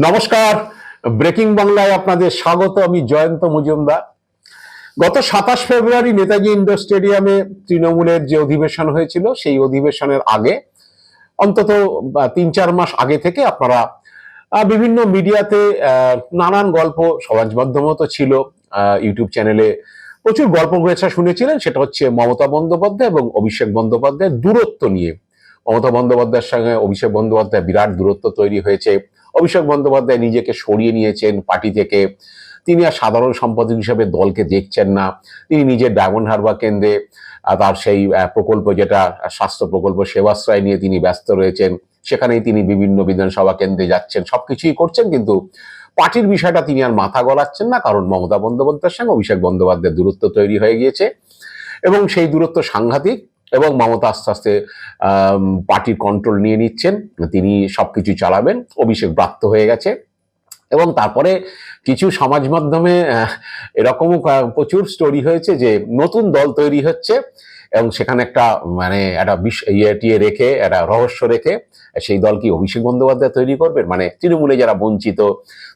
নমস্কার। ব্রেকিং বাংলায় আপনাদের স্বাগত, আমি জয়ন্ত মজুমদার। গত সাতাশ ফেব্রুয়ারি নেতাজি ইন্ডোর স্টেডিয়ামে তৃণমূলের যে অধিবেশন হয়েছিল, সেই অধিবেশনের আগে, অন্তত তিন চার মাস আগে থেকে আপনারা বিভিন্ন মিডিয়াতে নানান গল্প সমাজ মাধ্যমও তো ছিল ইউটিউব চ্যানেলে প্রচুর গল্প গোয়েছা শুনেছিলেন, সেটা হচ্ছে মমতা বন্দ্যোপাধ্যায় এবং অভিষেক বন্দ্যোপাধ্যায়ের দূরত্ব নিয়ে। মমতা বন্দ্যোপাধ্যায়ের সঙ্গে অভিষেক বন্দ্যোপাধ্যায় বিরাট দূরত্ব তৈরি হয়েছে। অভিষেক বন্দ্যোপাধ্যায় নিজেকে সরিয়ে নিয়েছেন পার্টি থেকে। তিনি আর সাধারণ সম্পাদক হিসেবে দলকে দেখছেন না। তিনি নিজের ডায়মন্ড হারবার কেন্দ্রে তার সেই প্রকল্প যেটা, স্বাস্থ্য প্রকল্প সেবাশ্রয় নিয়ে তিনি ব্যস্ত রয়েছেন। সেখানেই তিনি বিভিন্ন বিধানসভা কেন্দ্রে যাচ্ছেন। সবকিছুই করছেন কিন্তু পার্টির বিষয়টা তিনি আর মাথা গলাচ্ছেন না, কারণ মমতা বন্দ্যোপাধ্যায়ের সঙ্গে অভিষেক বন্দ্যোপাধ্যায়ের দূরত্ব তৈরি হয়ে গিয়েছে। এবং সেই দূরত্ব সাংঘাতিক। এবং মমতা আস্তে আস্তে পার্টির কন্ট্রোল নিয়ে নিচ্ছেন। তিনি সব কিছু চালাবেন। অভিষেক ব্রাত্য হয়ে গেছে। এবং তারপরে কিছু সমাজ মাধ্যমে এরকমও প্রচুর স্টোরি হয়েছে যে নতুন দল তৈরি হচ্ছে এবং সেখানে একটা মানে একটা বিষ ইয়ে রেখে, একটা রহস্য রেখে সেই দল কি অভিষেক বন্দ্যোপাধ্যায় তৈরি করবেন? মানে তৃণমূলে যারা বঞ্চিত,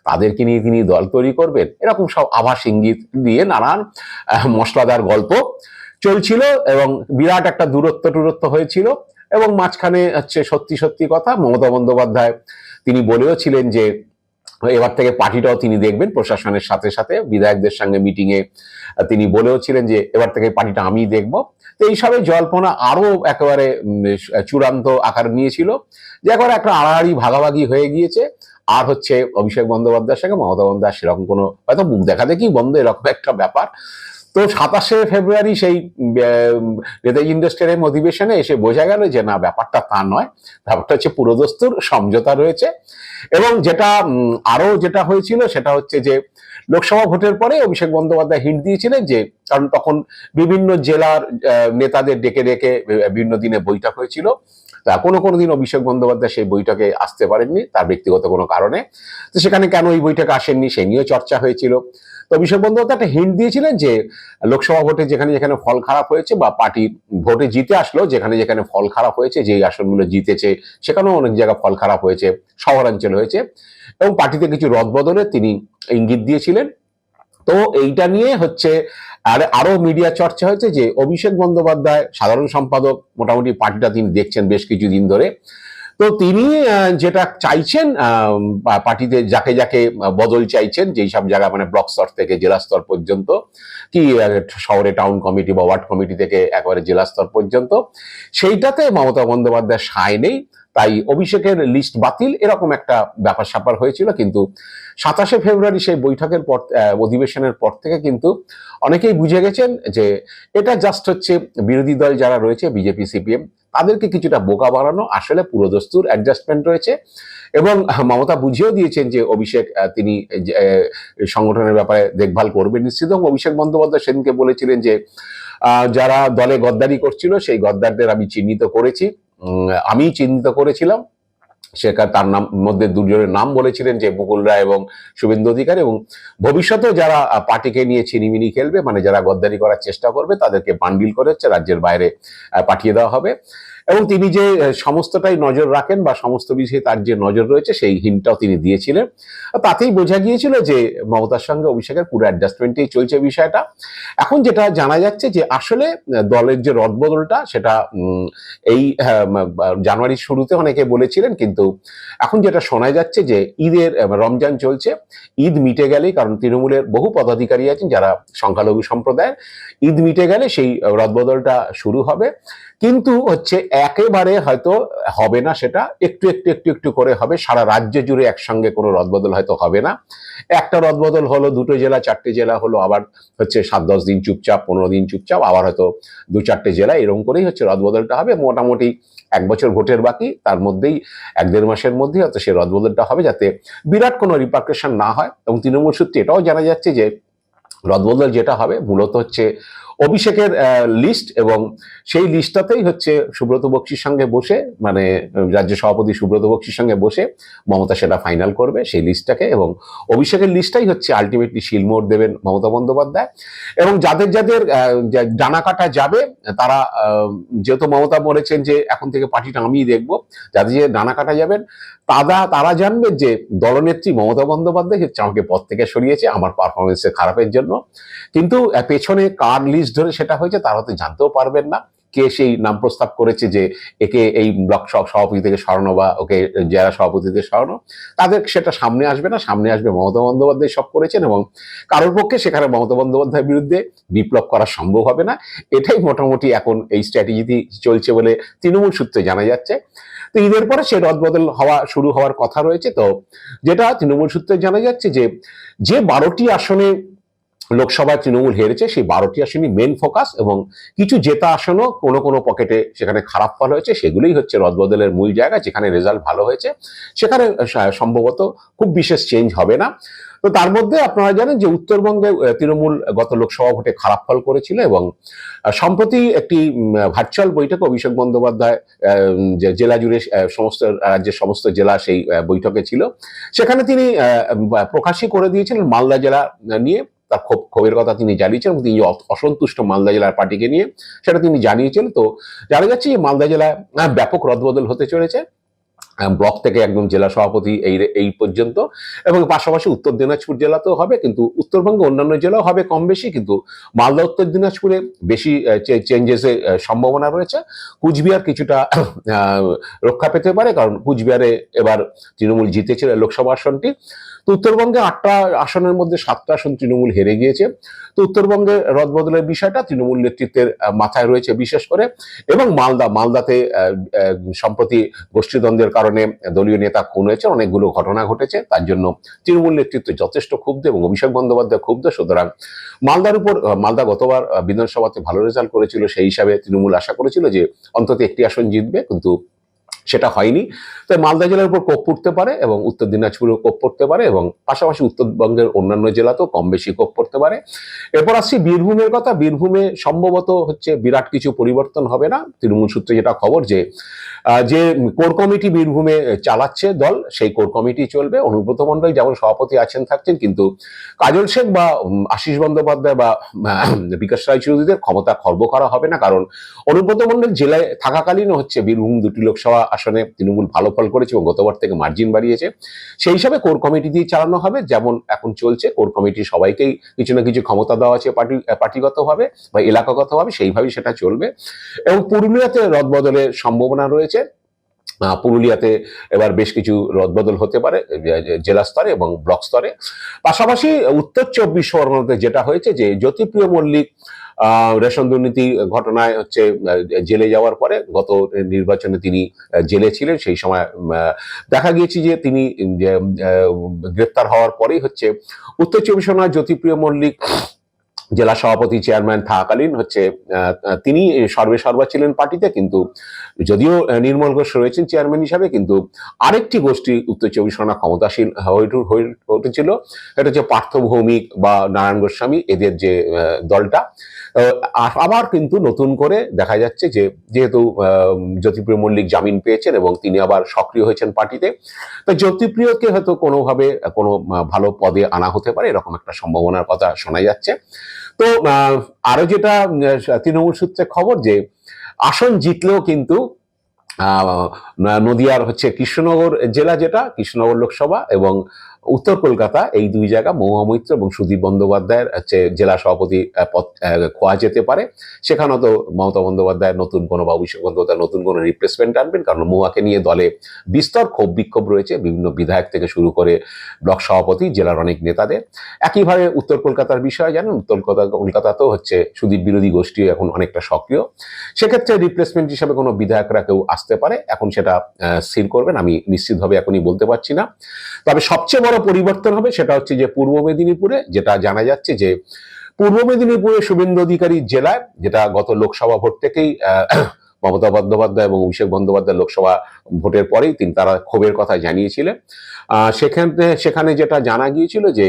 তাদেরকে নিয়ে তিনি দল তৈরি করবেন? এরকম সব আভাস ইঙ্গিত দিয়ে নানান মশলাদার গল্প চলছিল এবং বিরাট একটা দূরত্ব টুরত্ব হয়েছিল এবং মাঝখানে হচ্ছে সত্যি সত্যি কথা মমতা বন্দ্যোপাধ্যায় তিনি বলেও ছিলেন যে এবার থেকে পার্টিটাও তিনি দেখবেন প্রশাসনের সাথে সাথে, বিধায়কদের সঙ্গে মিটিংয়ে তিনি বলেও ছিলেন যে এবার থেকে পার্টিটা আমি দেখব। তো এইসবে জল্পনা আরও একেবারে চূড়ান্ত আকার নিয়েছিল, যে একবার একটা আড়াআড়ি ভাগাভাগি হয়ে গিয়েছে। আর হচ্ছে অভিষেক বন্দ্যোপাধ্যায়ের সঙ্গে মমতা বন্দ্যোপাধ্যায় সেরকম কোনো, হয়তো মুখ দেখা দেখি বন্ধ, এরকম একটা ব্যাপার। তো সাতাশে ফেব্রুয়ারি সেই নেতাজি ইন্ডাস্ট্রিয়াল অধিবেশনে এসে বোঝা গেল যে না ব্যাপারটা তা নয়। ব্যাপারটা হচ্ছে পুরোদস্তুর সমঝোতা রয়েছে। এবং যেটা উম, আরও যেটা হয়েছিল সেটা হচ্ছে যে লোকসভা ভোটের পরে অভিষেক বন্দ্যোপাধ্যায় হিট দিয়েছিলেন যে কারণ তখন বিভিন্ন জেলার নেতাদের ডেকে ডেকে বিভিন্ন দিনে বৈঠক হয়েছিল। তা কোনো কোনো দিন অভিষেক বন্দ্যোপাধ্যায় সেই বৈঠকে আসতে পারেননি, তার ব্যক্তিগত কোনো কারণে। তো সেখানে কেন এই বৈঠকে আসেননি সে নিয়েও চর্চা হয়েছিল। তো অভিষেক বন্দ্যোপাধ্যায় একটা হিন্ট দিয়েছিলেন যে, লোকসভা ভোটে যেখানে যেখানে ফল খারাপ হয়েছে বা পার্টি ভোটে জিতে আসলো, যেখানে যেখানে ফল খারাপ হয়েছে, যেই আসনগুলো জিতেছে, সেখানেও অনেক জায়গায় ফল খারাপ হয়েছে, শহরাঞ্চল হয়েছে। এবং পার্টিতে কিছু রদবদলের তিনি ইঙ্গিত দিয়েছিলেন। তো এইটা নিয়ে হচ্ছে আর আরও মিডিয়া চর্চা হয়েছে যে অভিষেক বন্দ্যোপাধ্যায়, সাধারণ সম্পাদক, মোটামুটি পার্টিটা তিনি দেখছেন বেশ কিছুদিন ধরে। তো তিনি যেটা চাইছেন পার্টিতে যাকে যাকে বদল চাইছেন, যেই সব জায়গা মানে ব্লক স্তর থেকে, জেলা স্তর পর্যন্ত, কি শহরে টাউন কমিটি বা ওয়ার্ড কমিটি থেকে একবারে জেলা স্তর পর্যন্ত, সেইটাতে মমতা বন্দ্যোপাধ্যায় সায় নেই। তাই অভিষেকের লিস্ট বাতিল এরকম একটা ব্যাপার স্যাপার হয়েছিল, কিন্তু সাতাশে ফেব্রুয়ারি সেই বৈঠকের পর অধিবেশনের পর থেকে কিন্তু অনেকেই বুঝে গেছেন যে এটা জাস্ট হচ্ছে বিরোধী দল যারা রয়েছে, বিজেপি, সিপিএম, তাদেরকে কিছুটা বোকা বানানো, আসলে পুরোদস্তুর অ্যাডজাস্টমেন্ট রয়েছে এবং মমতা বুঝিয়েও দিয়েছেন যে অভিষেক তিনি সংগঠনের ব্যাপারে দেখভাল করবেন নিশ্চিত এবং অভিষেক বন্দ্যোপাধ্যায় সেদিনকে বলেছিলেন যে যারা দলে গদ্দারি করছিল সেই গদ্দারদের আমি চিহ্নিত করেছি। আমি চিহ্নিত করেছিলাম। সেখানে তার নাম, মধ্যে দুজনের নাম বলেছিলেন যে মুকুল রায় এবং শুভেন্দু অধিকারী এবং ভবিষ্যতেও যারা পার্টিকে নিয়ে ছিনিমিনি খেলবে মানে যারা গদ্দারি করার চেষ্টা করবে, তাদেরকে বান্ডিল করে হচ্ছে রাজ্যের বাইরে পাঠিয়ে দেওয়া হবে। এবং তিনি যে সমস্তটাই নজর রাখেন বা সমস্ত বিষয়ে তার যে নজর রয়েছে সেই হিন্টটাও তিনি দিয়েছিলেন। তাতেই বোঝা গিয়েছিল যে মমতার সঙ্গে অভিষেকের পুরো অ্যাডজাস্টমেন্টেই চলছে বিষয়টা। এখন যেটা জানা যাচ্ছে যে আসলে দলের যে রদবদলটা সেটা এই আহ, জানুয়ারির শুরুতে অনেকে বলেছিলেন কিন্তু এখন যেটা শোনা যাচ্ছে যে ঈদের রমজান চলছে। ঈদ মিটে গেলেই কারণ তৃণমূলের বহু পদাধিকারী আছেন যারা সংখ্যালঘু সম্প্রদায়ের ঈদ মিটে গেলে সেই রদবদলটা শুরু হবে। কিন্তু হচ্ছে একেবারে হয়তো হবে না সেটা, একটু একটু একটু একটু করে হবে। সারা রাজ্য জুড়ে একসঙ্গে কোনো রদবদল হয়তো হবে না। একটা রদবদল হলো দুটো জেলা, চারটে জেলা হলো আবার হচ্ছে সাত, দশ দিন চুপচাপ, পনেরো দিন চুপচাপ, আবার হয়তো দু, চারটে জেলা এরকম করেই হচ্ছে রদবদলটা হবে। মোটামুটি এক বছর ভোটের বাকি, তার মধ্যেই এক দেড় মাসের মধ্যেই হয়তো সেই রদবদলটা হবে যাতে বিরাট কোনো রিপার্কেশন না হয়। এবং তৃণমূল সূত্রে এটাও জানা যাচ্ছে যে রদবদল যেটা হবে, মূলত হচ্ছে অভিষেকের লিস্ট এবং সেই লিস্টটাতেই হচ্ছে সুব্রত বক্সির সঙ্গে বসে মানে রাজ্য সভাপতি সুব্রত বক্সির সঙ্গে বসে মমতা সেটা ফাইনাল করবে সেই লিস্টটাকে এবং অভিষেকের লিস্টটাই হচ্ছে আলটিমেটলি শিলমোড় দেবেন, মমতা বন্দ্যোপাধ্যায় এবং যাদের যাদের ডানা কাটা যাবে, তারা যেহেতু মমতা বলেছেন যে এখন থেকে পার্টিটা আমিই দেখব, যাদের যে ডানা কাটা যাবেন তারা তারা জানবে যে দলনেত্রী মমতা বন্দ্যোপাধ্যায় হচ্ছে আমাকে পদ থেকে সরিয়েছে, আমার পারফরমেন্সের খারাপের জন্য। কিন্তু পেছনে কার লিস্ট ধরে সেটা হয়েছে, তারা তো জানতেও পারবেন না। কে সেই নাম প্রস্তাব করেছে যে একে এই ব্লক সভ- সভাপতি থেকে সরানো বা ওকে জেলা সভাপতি থেকে সরানো, তাদের সেটা সামনে আসবে না। সামনে আসবে মমতা বন্দ্যোপাধ্যায় সব করেছেন এবং কারোর পক্ষে সেখানে মমতা বন্দ্যোপাধ্যায়ের বিরুদ্ধে বিপ্লব করা সম্ভব হবে না। এটাই মোটামুটি এখন এই স্ট্র্যাটেজিটি চলছে বলে তৃণমূল সূত্রে জানা যাচ্ছে। তো ঈদের পরে সে রদবদল হওয়া, শুরু হওয়ার কথা রয়েছে। তো যেটা তৃণমূল সূত্রে জানা যাচ্ছে যে যে বারোটি আসনে লোকসভায় তৃণমূল হেরেছে, সেই বারোটি আসনই মেন ফোকাস এবং কিছু জেতা আসনও কোনো কোনো পকেটে সেখানে খারাপ ফল হয়েছে, সেগুলোই হচ্ছে রদবদলের মূল জায়গা, যেখানে রেজাল্ট ভালো হয়েছে। সেখানে সম্ভবত খুব বিশেষ চেঞ্জ হবে না। তো তার মধ্যে আপনারা জানেন যে উত্তরবঙ্গে তৃণমূল গত লোকসভা ভোটে খারাপ ফল করেছিল এবং সম্প্রতি একটি ভার্চুয়াল বৈঠকে অভিষেক বন্দ্যোপাধ্যায় যে জেলা জুড়ে সমস্ত রাজ্যের সমস্ত জেলা সেই বৈঠকে ছিল। সেখানে তিনি প্রকাশই করে দিয়েছিলেন মালদা জেলা নিয়ে। তার ক্ষোভ, ক্ষোভের কথা তিনি জানিয়েছেন এবং তিনি অসন্তুষ্ট মালদা জেলার পার্টিকে নিয়ে সেটা তিনি জানিয়েছেন। তো জানা যাচ্ছে যে মালদা জেলায় ব্যাপক রদবদল হতে চলেছে। ব্লক থেকে একদম জেলা সভাপতি এই এই পর্যন্ত। এবং পাশাপাশি উত্তর দিনাজপুর জেলাতেও হবে, কিন্তু উত্তরবঙ্গে অন্যান্য জেলাও হবে কম বেশি, কিন্তু মালদা, উত্তর দিনাজপুরে বেশি চেঞ্জেসের সম্ভাবনা রয়েছে। কুচবিহার কিছুটা রক্ষা পেতে পারে, কারণ কুচবিহারে এবার তৃণমূল জিতেছিল লোকসভা আসনটি। তো উত্তরবঙ্গে আটটা আসনের মধ্যে সাতটা আসন তৃণমূল হেরে গিয়েছে। তো উত্তরবঙ্গে রদবদলের বিষয়টা তৃণমূল নেতৃত্বের মাথায় রয়েছে বিশেষ করে। এবং মালদা, মালদাতে সম্প্রতি গোষ্ঠীদ্বন্দ্বের কারণে দলীয় নেতা খুন হয়েছে, অনেকগুলো ঘটনা ঘটেছে। তার জন্য তৃণমূল নেতৃত্ব যথেষ্ট ক্ষুব্ধ এবং অভিষেক বন্দ্যোপাধ্যায় ক্ষুব্ধ। সুতরাং মালদার উপর মালদা গতবার বিধানসভাতে ভালো রেজাল্ট করেছিল। সেই হিসাবে তৃণমূল আশা করেছিল যে অন্তত একটি আসন জিতবে। কিন্তু সেটা হয়নি। তাই মালদা জেলার উপর কোপ পড়তে পারে এবং উত্তর দিনাজপুরেও কোপ পড়তে পারে এবং পাশাপাশি উত্তরবঙ্গের অন্যান্য জেলাতেও কম বেশি কোপ পড়তে পারে। এরপর আসছি বীরভূমের কথা। বীরভূমে সম্ভবত হচ্ছে বিরাট কিছু পরিবর্তন হবে না। তৃণমূল সূত্রে যেটা খবর যে যে কোর কমিটি বীরভূমে চালাচ্ছে দল, সেই কোর কমিটি চলবে। অনুব্রত মণ্ডল যেমন সভাপতি আছেন, থাকছেন, কিন্তু কাজল শেখ বা আশিস বন্দ্যোপাধ্যায় বা বিকাশ রায় চৌধুরীদের ক্ষমতা খর্ব করা হবে না, কারণ অনুব্রত মণ্ডল জেলায় থাকাকালীন হচ্ছে বীরভূম দুটি লোকসভা আসনে তৃণমূল ভালো ফল করেছে এবং গতবার থেকে মার্জিন বাড়িয়েছে। সেই হিসাবে কোর কমিটি দিয়ে চালানো হবে, যেমন এখন চলছে। কোর কমিটি সবাইকেই কিছু না কিছু ক্ষমতা দেওয়া আছে, পার্টি পার্টিগতভাবে বা এলাকাগতভাবে সেইভাবেই সেটা চলবে। এবং পুরুলিয়াতে রদবদলের সম্ভাবনা রয়েছে। আহ, পুরুলিয়াতে এবার বেশ কিছু রদবদল হতে পারে জেলা স্তরে এবং ব্লক স্তরে। পাশাপাশি উত্তর চব্বিশ পরগনাতে যেটা হয়েছে যে জ্যোতিপ্রিয় মল্লিক রেশন দুর্নীতি ঘটনায় হচ্ছে জেলে যাওয়ার পরে গত নির্বাচনে তিনি জেলে ছিলেন। সেই সময় দেখা গিয়েছে যে তিনি গ্রেপ্তার হওয়ার পরেই হচ্ছে উত্তর চব্বিশ পরগনার জ্যোতিপ্রিয় মল্লিক জেলা সভাপতি চেয়ারম্যান থাকাকালীন হচ্ছে তিনি সর্বে সর্বা ছিলেন পার্টিতে, কিন্তু যদিও নির্মল ঘোষ রয়েছেন চেয়ারম্যান হিসাবে, কিন্তু আরেকটি গোষ্ঠী উত্তর চব্বিশ পরগনা ক্ষমতাসীন হয়ে উঠেছিল এটা হচ্ছে পার্থ ভৌমিক বা নারায়ণ গোস্বামী, এদের যে দলটা। আবার কিন্তু নতুন করে দেখা যাচ্ছে যে যেহেতু জ্যোতিপ্রিয় মল্লিক জামিন পেয়েছেন এবং তিনি আবার সক্রিয় হয়েছেন পার্টিতে তো জ্যোতিপ্রিয়কে হয়তো কোনোভাবে কোনো ভালো পদে আনা হতে পারে এরকম একটা সম্ভাবনার কথা শোনা যাচ্ছে। তো আহ, আরও যেটা তৃণমূল সূত্রে খবর যে আসন জিতলেও কিন্তু নদিয়ার হচ্ছে কৃষ্ণনগর জেলা যেটা কৃষ্ণনগর লোকসভা এবং উত্তর কলকাতা, এই দুই জায়গা, মহুয়া মৈত্র এবং সুদীপ বন্দ্যোপাধ্যায়ের হচ্ছে জেলা সভাপতি পদ খোয়া যেতে পারে, সেখানেও তো মমতা বন্দ্যোপাধ্যায় নতুন কোনো বা অভিষেক বন্দ্যোপাধ্যায় নতুন কোনো রিপ্লেসমেন্ট আনবেন, কারণ মহুয়াকে নিয়ে দলে বিস্তর ক্ষোভ বিক্ষোভ রয়েছে, বিভিন্ন বিধায়ক থেকে শুরু করে ব্লক সভাপতি, জেলার অনেক নেতাদের। একইভাবে উত্তর কলকাতার বিষয়ে জানেন, উত্তর কলকাতা তো হচ্ছে সুদীপ বিরোধী গোষ্ঠী এখন অনেকটা সক্রিয়। সেক্ষেত্রে রিপ্লেসমেন্ট হিসাবে কোনো বিধায়করা কেউ আসতে পারে, এখন সেটা স্থির করবেন, আমি নিশ্চিতভাবে এখনই বলতে পারছি না। তবে সবচেয়ে বড় পরিবর্তন হবে, সেটা হচ্ছে যে পূর্ব মেদিনীপুরে, যেটা জানা যাচ্ছে যে পূর্ব মেদিনীপুরে শুভেন্দু অধিকারী জেলায়, যেটা গত লোকসভা ভোট থেকেই মমতা বন্দ্যোপাধ্যায় এবং অভিষেক বন্দ্যোপাধ্যায় লোকসভা ভোটের পরেই তিনি তারা ক্ষোভের কথা জানিয়েছিলেন। সেখানে সেখানে যেটা জানা গিয়েছিল যে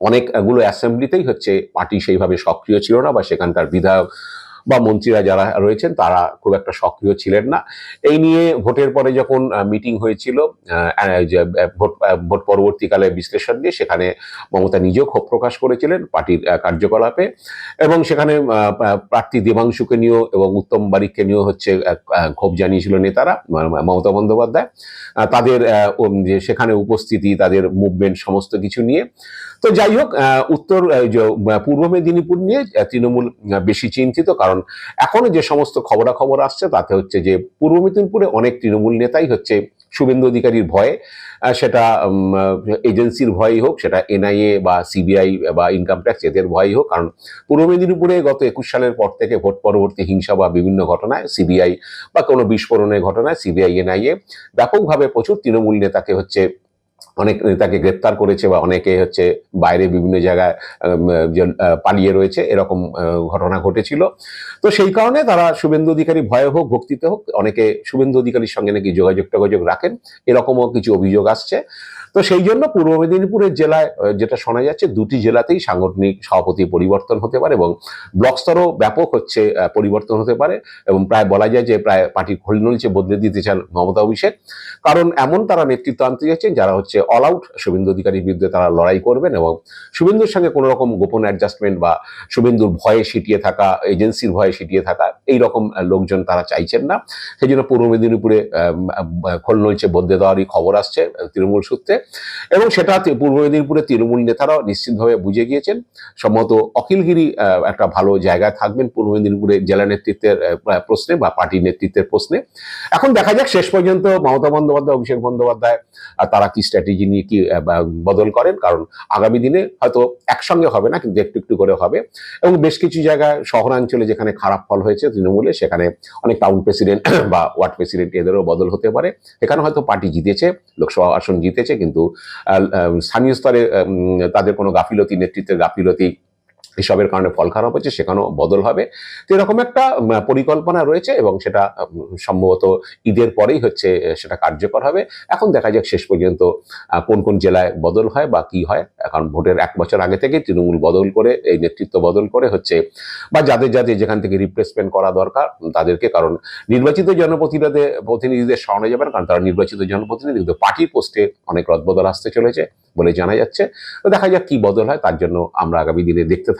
অনেকগুলো অ্যাসেম্বলিতেই হচ্ছে, পার্টি সেইভাবে সক্রিয় ছিল না বা সেখানকার বিধায়ক বা মন্ত্রীরা যারা রয়েছেন, তারা খুব একটা সক্রিয় ছিলেন না। এই নিয়ে ভোটের পরে যখন মিটিং হয়েছিল ভোট ভোট পরবর্তীকালে বিশ্লেষণ দিয়ে সেখানে মমতা নিজেও ক্ষোভ প্রকাশ করেছিলেন পার্টির কার্যকলাপে এবং সেখানে প্রার্থী দেবাংশুকে নিয়েও এবং উত্তম বারিককে নিয়েও হচ্ছে ক্ষোভ জানিয়েছিল নেতারা মমতা বন্দ্যোপাধ্যায়। তাদের সেখানে উপস্থিতি, তাদের মুভমেন্ট সমস্ত কিছু নিয়ে তো যাই হোক উত্তর পূর্ব মেদিনীপুর নিয়ে তৃণমূল বেশি চিন্তিত কারণ এখনও যে সমস্ত খবরাখবর আসছে, তাতে হচ্ছে যে পূর্ব মেদিনীপুরে অনেক তৃণমূল নেতাই হচ্ছে শুভেন্দু অধিকারীর ভয়ে সেটা এজেন্সির ভয়ই হোক, সেটা এনআইএ বা সিবিআই বা ইনকাম ট্যাক্স এদের ভয়ই হোক, কারণ পূর্ব মেদিনীপুরে গত একুশ সালের পর থেকে ভোট পরবর্তী হিংসা বা বিভিন্ন ঘটনায় সিবিআই বা কোনো বিস্ফোরণের ঘটনায় সিবিআই, এনআইএ ব্যাপকভাবে প্রচুর তৃণমূল নেতাকে হচ্ছে অনেক নেতাকে গ্রেপ্তার করেছে বা অনেকে হচ্ছে বাইরে বিভিন্ন জায়গায় পালিয়ে রয়েছে, এরকম ঘটনা ঘটেছিল। তো সেই কারণে তারা শুভেন্দু অধিকারী ভয়ে হোক, ভক্তিতে হোক, অনেকে শুভেন্দু অধিকারীর সঙ্গে নাকি যোগাযোগ টোগাযোগ রাখেন, এরকমও কিছু অভিযোগ আসছে। তো সেই জন্য পূর্ব মেদিনীপুরের জেলায় যেটা শোনা যাচ্ছে, দুটি জেলাতেই সাংগঠনিক সভাপতি পরিবর্তন হতে পারে এবং ব্লক স্তরও ব্যাপক হচ্ছে পরিবর্তন হতে পারে এবং প্রায় বলা যায় যে প্রায় পার্টির খোলনলচে বদলে দিতে চান মমতা অভিষেক। কারণ এমন তারা নেতৃত্ব আনতে যাচ্ছেন যারা হচ্ছে অল আউট শুভেন্দু অধিকারীর বিরুদ্ধে তারা লড়াই করবেন এবং শুভেন্দুর সঙ্গে কোনো রকম গোপন অ্যাডজাস্টমেন্ট বা শুভেন্দুর ভয়ে সিটিয়ে থাকা এজেন্সির ভয়ে সিটিয়ে থাকা এই রকম লোকজন তারা চাইছেন না। সেই জন্য পূর্ব মেদিনীপুরে খোলনলচে বদলে দেওয়ারই খবর আসছে তৃণমূল সূত্রে। এবং সেটা পূর্ব মেদিনীপুরে তৃণমূল নেতারাও নিশ্চিতভাবে বুঝে গিয়েছেন। সম্ভবত অখিলগিরি একটা ভালো জায়গায় থাকবেন পূর্ব মেদিনীপুরে জেলা নেতৃত্বের প্রশ্নে বা পার্টির নেতৃত্বের প্রশ্নে। এখন দেখা যাক, শেষ পর্যন্ত মমতা বন্দ্যোপাধ্যায়, অভিষেক বন্দ্যোপাধ্যায় তারা কি স্ট্র্যাটেজি নিয়ে কি বদল করেন? কারণ আগামী দিনে হয়তো একসঙ্গে হবে না, কিন্তু একটু একটু করে হবে। এবং বেশ কিছু জায়গায় শহরাঞ্চলে যেখানে খারাপ ফল হয়েছে তৃণমূলে, সেখানে অনেক টাউন প্রেসিডেন্ট বা ওয়ার্ড প্রেসিডেন্ট এদেরও বদল হতে পারে। এখানে হয়তো পার্টি জিতেছে, লোকসভা আসন জিতেছে, কিন্তু আহ, স্থানীয় স্তরে তাদের কোনো গাফিলতি নেতৃত্বের গাফিলতি এসবের কারণে ফল খারাপ হচ্ছে, সেখানেও বদল হবে। তো এরকম একটা পরিকল্পনা রয়েছে এবং সেটা সম্ভবত ঈদের পরেই হচ্ছে সেটা কার্যকর হবে। এখন দেখা যাক শেষ পর্যন্ত কোন কোন জেলায় বদল হয় বা কি হয়। এখন ভোটের এক বছর আগে থেকে তৃণমূল বদল করে, এই নেতৃত্ব বদল করে হচ্ছে, বা যাদের যাদের যেখান থেকে রিপ্লেসমেন্ট করা দরকার, তাদেরকে, কারণ নির্বাচিত জনপ্রতিনিধি, প্রতিনিধিদের সরানো যাবে না, কারণ তারা নির্বাচিত জনপ্রতিনিধি, কিন্তু পার্টির পোস্টে অনেক রদবদল আসতে চলেছে বলে জানা যাচ্ছে। তো দেখা যাক কি বদল হয়, তার জন্য আমরা আগামী দিনে দেখতে